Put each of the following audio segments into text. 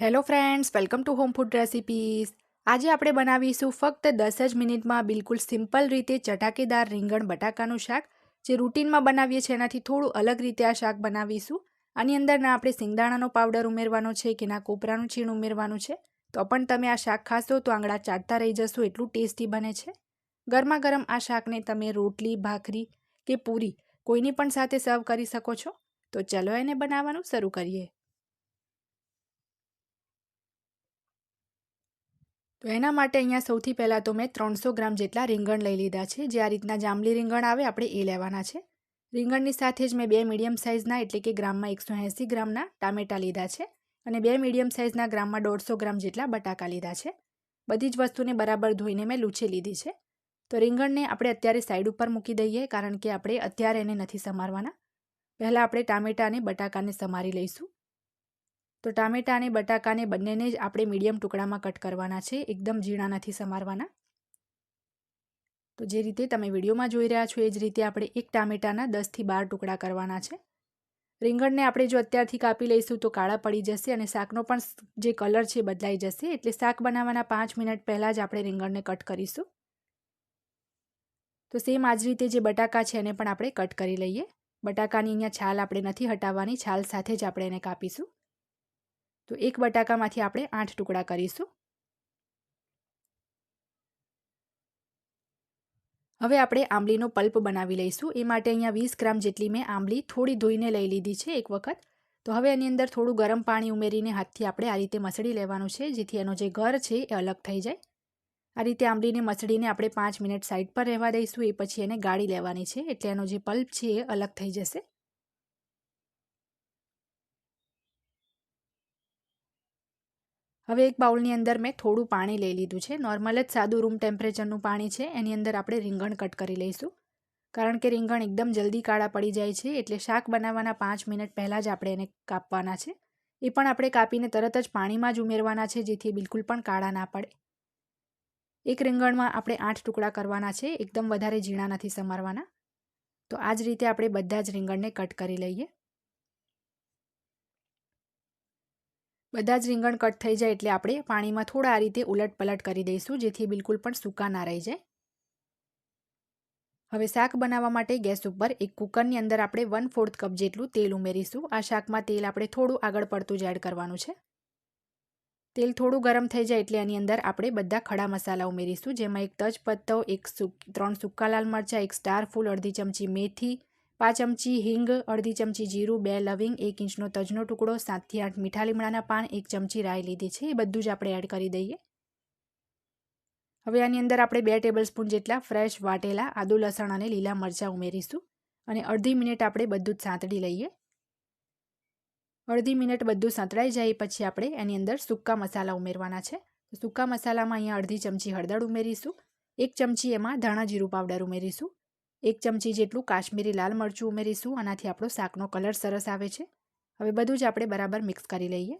Hello friends welcome to home food recipes આજે આપણે બનાવીશું ફક્ત દસ જ મિનિટમાં બિલકુલ સિમ્પલ રીતે ચટાકેદાર રીંગણ બટાકાનું શાક, જે રૂટીનમાં બનાવીએ છીએ એનાથી થોડું અલગ રીતે આ શાક બનાવીશું. આની અંદર ના આપણે સિંગદાણાનો પાવડર ઉમેરવાનો છે કે ના કોપરાનું છીણ ઉમેરવાનું છે. તો પણ તમે આ શાક ખાશો તો આંગળા ચાટતા રહી જશો, એટલું ટેસ્ટી બને છે. ગરમા ગરમ આ શાકને તમે રોટલી, ભાખરી કે પૂરી કોઈની પણ સાથે સર્વ કરી શકો છો. તો ચલો એને બનાવવાનું શરૂ કરીએ. તો એના માટે અહીંયા સૌથી પહેલાં તો મેં ત્રણસો ગ્રામ જેટલા રીંગણ લઈ લીધા છે. જે આ રીતના જાંબલી રીંગણ આવે, આપણે એ લેવાના છે. રીંગણની સાથે જ મેં બે મીડિયમ સાઇઝના, એટલે કે ગ્રામમાં એકસો એંસી ગ્રામના ટામેટાં લીધા છે અને બે મીડિયમ સાઇઝના ગ્રામમાં દોઢસો ગ્રામ જેટલા બટાકા લીધા છે. બધી જ વસ્તુને બરાબર ધોઈને મેં લૂછી લીધી છે. તો રીંગણને આપણે અત્યારે સાઈડ ઉપર મૂકી દઈએ, કારણ કે આપણે અત્યારે એને નથી સમારવાના. પહેલાં આપણે ટામેટાં અને બટાકાને સમારી લઈશું. તો ટામેટા અને બટાકાને બંનેને જ આપણે મીડિયમ ટુકડામાં કટ કરવાના છે, એકદમ ઝીણા નથી સમારવાના. તો જે રીતે તમે વિડીયોમાં જોઈ રહ્યા છો એ જ રીતે આપણે એક ટામેટાના દસથી બાર ટુકડા કરવાના છે. રીંગણને આપણે જો અત્યારથી કાપી લઈશું તો કાળા પડી જશે અને શાકનો પણ જે કલર છે બદલાઈ જશે, એટલે શાક બનાવવાના પાંચ મિનિટ પહેલાં જ આપણે રીંગણને કટ કરીશું. તો સેમ આ જ રીતે જે બટાકા છે એને પણ આપણે કટ કરી લઈએ. બટાકાની અહીંયા છાલ આપણે નથી હટાવવાની, છાલ સાથે જ આપણે એને કાપીશું. તો એક બટાકામાંથી આપણે આઠ ટુકડા કરીશું. હવે આપણે આંબલીનો પલ્પ બનાવી લઈશું. એ માટે અહીંયા વીસ ગ્રામ જેટલી મેં આંબલી થોડી ધોઈને લઈ લીધી છે એક વખત. તો હવે એની અંદર થોડું ગરમ પાણી ઉમેરીને હાથથી આપણે આ રીતે મસળી લેવાનું છે, જેથી એનો જે ઘર છે એ અલગ થઈ જાય. આ રીતે આંબલીને મસળીને આપણે પાંચ મિનિટ સાઈડ પર રહેવા દઈશું. એ પછી એને ગાળી લેવાની છે, એટલે એનો જે પલ્પ છે એ અલગ થઈ જશે. હવે એક બાઉલની અંદર મેં થોડું પાણી લઈ લીધું છે. નોર્મલ જ સાદું રૂમ ટેમ્પરેચરનું પાણી છે. એની અંદર આપણે રીંગણ કટ કરી લઈશું. કારણ કે રીંગણ એકદમ જલ્દી કાળા પડી જાય છે, એટલે શાક બનાવવાના પાંચ મિનિટ પહેલાં જ આપણે એને કાપવાના છે. એ પણ આપણે કાપીને તરત જ પાણીમાં જ ઉમેરવાના છે, જેથી બિલકુલ પણ કાળા ના પડે. એક રીંગણમાં આપણે આઠ ટુકડા કરવાના છે, એકદમ વધારે ઝીણા નથી સમારવાના. તો આ જ રીતે આપણે બધા જ રીંગણને કટ કરી લઈએ. બધા જ રીંગણ કટ થઈ જાય એટલે આપણે પાણીમાં થોડા આ રીતે ઉલટ પલટ કરી દઈશું, જેથી બિલકુલ પણ સૂકા ના રહી જાય. હવે શાક બનાવવા માટે ગેસ ઉપર એક કુકરની અંદર આપણે વન ફોર્થ કપ જેટલું તેલ ઉમેરીશું. આ શાકમાં તેલ આપણે થોડું આગળ પડતું જ એડ કરવાનું છે. તેલ થોડું ગરમ થઈ જાય એટલે એની અંદર આપણે બધા ખડા મસાલા ઉમેરીશું, જેમાં એક તજપત્તો એક ત્રણ સૂકા લાલ મરચાં, એક સ્ટાર ફૂલ, અડધી ચમચી મેથી પાંચ ચમચી હિંગ, અડધી ચમચી જીરું, બે લવિંગ, એક ઇંચનો તજનો ટુકડો, સાતથી આઠ મીઠા લીમડાના પાન, એક ચમચી રાઈ લીધી છે. એ બધું જ આપણે એડ કરી દઈએ. હવે આની અંદર આપણે બે ટેબલ સ્પૂન જેટલા ફ્રેશ વાટેલા, આદુ, લસણ અને લીલા મરચાં ઉમેરીશું અને અડધી મિનિટ આપણે બધું જ સાંતળી લઈએ. અડધી મિનિટ બધું સાંતળાઈ જાય પછી આપણે એની અંદર સૂકા મસાલા ઉમેરવાના છે. સૂકા મસાલામાં અહીંયા અડધી ચમચી હળદર ઉમેરીશું, એક ચમચી એમાં ધાણા જીરું પાવડર ઉમેરીશું એક ચમચી જેટલું કાશ્મીરી લાલ મરચું ઉમેરીશું, આનાથી આપણો શાકનો કલર સરસ આવે છે. હવે બધું જ આપણે બરાબર મિક્સ કરી લઈએ.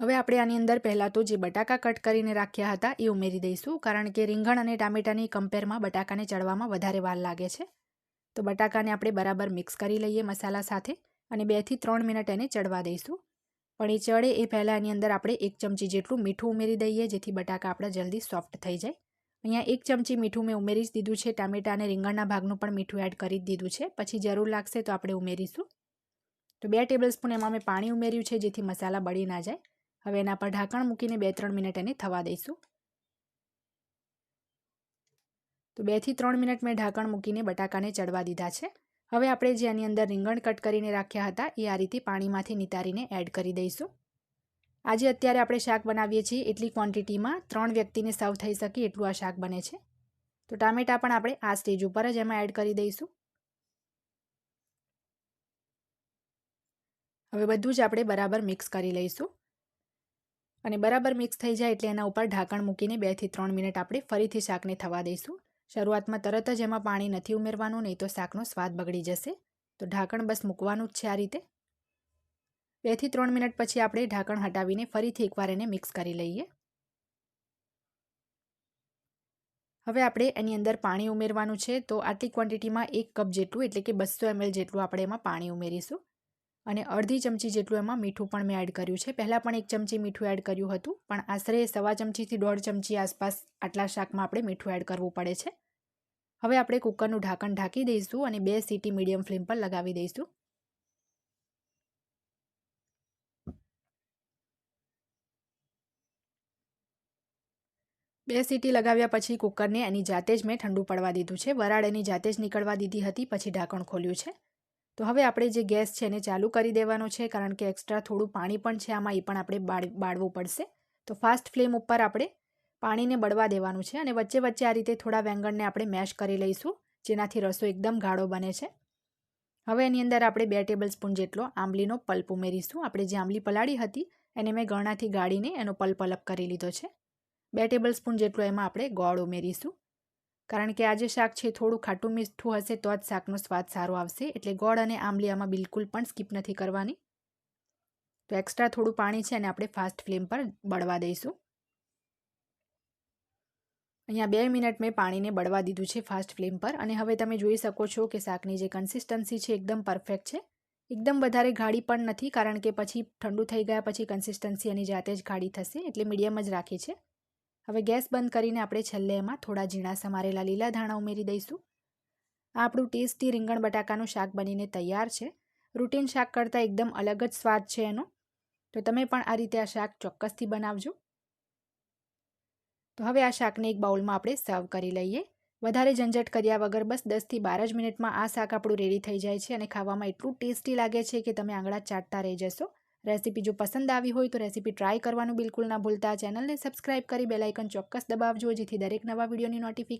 હવે આપણે આની અંદર પહેલાં તો જે બટાકા કટ કરીને રાખ્યા હતા એ ઉમેરી દઈશું, કારણ કે રીંગણ અને ટામેટાની કમ્પેરમાં બટાકાને ચડવામાં વધારે વાર લાગે છે. તો બટાકાને આપણે બરાબર મિક્સ કરી લઈએ મસાલા સાથે અને બેથી ત્રણ મિનિટ એને ચડવા દઈશું. પણ એ ચડે એ પહેલાં એની અંદર આપણે એક ચમચી જેટલું મીઠું ઉમેરી દઈએ, જેથી બટાકા આપણા જલ્દી સોફ્ટ થઈ જાય. અહીંયા એક ચમચી મીઠું મેં ઉમેરી જ દીધું છે. ટામેટા અને રીંગણના ભાગનું પણ મીઠું એડ કરી જ દીધું છે. પછી જરૂર લાગશે તો આપણે ઉમેરીશું. તો બે ટેબલ સ્પૂન એમાં મેં પાણી ઉમેર્યું છે જેથી મસાલા બળી ના જાય. હવે એના પર ઢાંકણ મૂકીને બે ત્રણ મિનિટ એને થવા દઈશું. તો બેથી ત્રણ મિનિટ મેં ઢાંકણ મૂકીને બટાકાને ચડવા દીધા છે. હવે આપણે જે આની અંદર રીંગણ કટ કરીને રાખ્યા હતા એ આ રીતે પાણીમાંથી નિતારીને એડ કરી દઈશું. આજે અત્યારે આપણે શાક બનાવીએ છીએ એટલી ક્વોન્ટિટીમાં ત્રણ વ્યક્તિને સર્વ થઈ શકે એટલું આ શાક બને છે. તો ટામેટાં પણ આપણે આ સ્ટેજ ઉપર જ એમાં એડ કરી દઈશું. હવે બધું જ આપણે બરાબર મિક્સ કરી લઈશું. અને બરાબર મિક્સ થઈ જાય એટલે એના ઉપર ઢાંકણ મૂકીને બેથી ત્રણ મિનિટ આપણે ફરીથી શાકને થવા દઈશું. શરૂઆતમાં તરત જ એમાં પાણી નથી ઉમેરવાનું, નહીં તો શાકનો સ્વાદ બગડી જશે. તો ઢાંકણ બસ મૂકવાનું જ છે આ રીતે. બેથી ત્રણ મિનિટ પછી આપણે ઢાંકણ હટાવીને ફરીથી એકવાર એને મિક્સ કરી લઈએ. હવે આપણે એની અંદર પાણી ઉમેરવાનું છે, તો આટલી ક્વોન્ટિટીમાં એક કપ જેટલું, એટલે કે બસો એમએલ જેટલું આપણે એમાં પાણી ઉમેરીશું. અને અડધી ચમચી જેટલું એમાં મીઠું પણ મેં એડ કર્યું છે. પહેલાં પણ એક ચમચી મીઠું એડ કર્યું હતું, પણ આશરે સવા ચમચીથી દોઢ ચમચી આસપાસ આટલા શાકમાં આપણે મીઠું એડ કરવું પડે છે. હવે આપણે કુકરનું ઢાંકણ ઢાંકી દઈશું અને બે સીટી મીડિયમ ફ્લેમ પર લગાવી દઈશું. બે સીટી લગાવ્યા પછી કુકરને એની જાતે જ મેં ઠંડુ પડવા દીધું છે. વરાળ એની જાતે જ નીકળવા દીધી હતી, પછી ઢાંકણ ખોલ્યું છે. તો હવે આપણે જે ગેસ છે એને ચાલુ કરી દેવાનો છે, કારણ કે એક્સ્ટ્રા થોડું પાણી પણ છે આમાં, એ પણ આપણે બાળવું પડશે. તો ફાસ્ટ ફ્લેમ ઉપર આપણે પાણીને બળવા દેવાનું છે અને વચ્ચે વચ્ચે આ રીતે થોડા વેંગણને આપણે મેશ કરી લઈશું, જેનાથી રસો એકદમ ગાળો બને છે. હવે એની અંદર આપણે બે ટેબલ સ્પૂન જેટલો આંબલીનો પલ્પ ઉમેરીશું. આપણે જે આંબલી પલાળી હતી, એને મેં ગળણાથી ગાળીને એનો પલ્પ અલગ કરી લીધો છે. બે ટેબલ સ્પૂન જેટલું એમાં આપણે ગોળ ઉમેરીશું. કારણ કે આ જે શાક છે થોડું ખાટું મીઠું હશે તો જ શાકનો સ્વાદ સારો આવશે. એટલે ગોળ અને આંબલી બિલકુલ પણ સ્કીપ નથી કરવાની. તો એક્સ્ટ્રા થોડું પાણી છે અને આપણે ફાસ્ટ ફ્લેમ પર બળવા દઈશું. અહીંયા બે મિનિટ મેં પાણીને બળવા દીધું છે ફાસ્ટ ફ્લેમ પર. અને હવે તમે જોઈ શકો છો કે શાકની જે કન્સિસ્ટન્સી છે એકદમ પરફેક્ટ છે. એકદમ વધારે ગાઢી પણ નથી, કારણ કે પછી ઠંડુ થઈ ગયા પછી કન્સિસ્ટન્સી એની જાતે જ ગાઢી થશે. એટલે મીડિયમ જ રાખી છે. હવે ગેસ બંધ કરીને આપણે છેલ્લે એમાં થોડા ઝીણા સમારેલા લીલા ધાણા ઉમેરી દઈશું. આપણું ટેસ્ટી રીંગણ બટાકાનું શાક બનીને તૈયાર છે. રૂટીન શાક કરતાં એકદમ અલગ જ સ્વાદ છે એનો. તો તમે પણ આ રીતે આ શાક ચોક્કસથી બનાવજો. તો હવે આ શાકને એક બાઉલમાં આપણે સર્વ કરી લઈએ. વધારે ઝંઝટ કર્યા વગર બસ દસથી બાર જ મિનિટમાં આ શાક આપણું રેડી થઈ જાય છે અને ખાવામાં એટલું ટેસ્ટી લાગે છે કે તમે આંગળા ચાટતા રહી જશો. રેસીપી જો પસંદ આવી હોય તો રેસીપી ટ્રાય કરવાનું બિલકુલ ના ભૂલતા. ચેનલને સબસ્ક્રાઇબ કરી બેલાઇકન ચોક્કસ દબાવજો, જેથી દરેક નવા વિડીયોની નોટિફિકેશન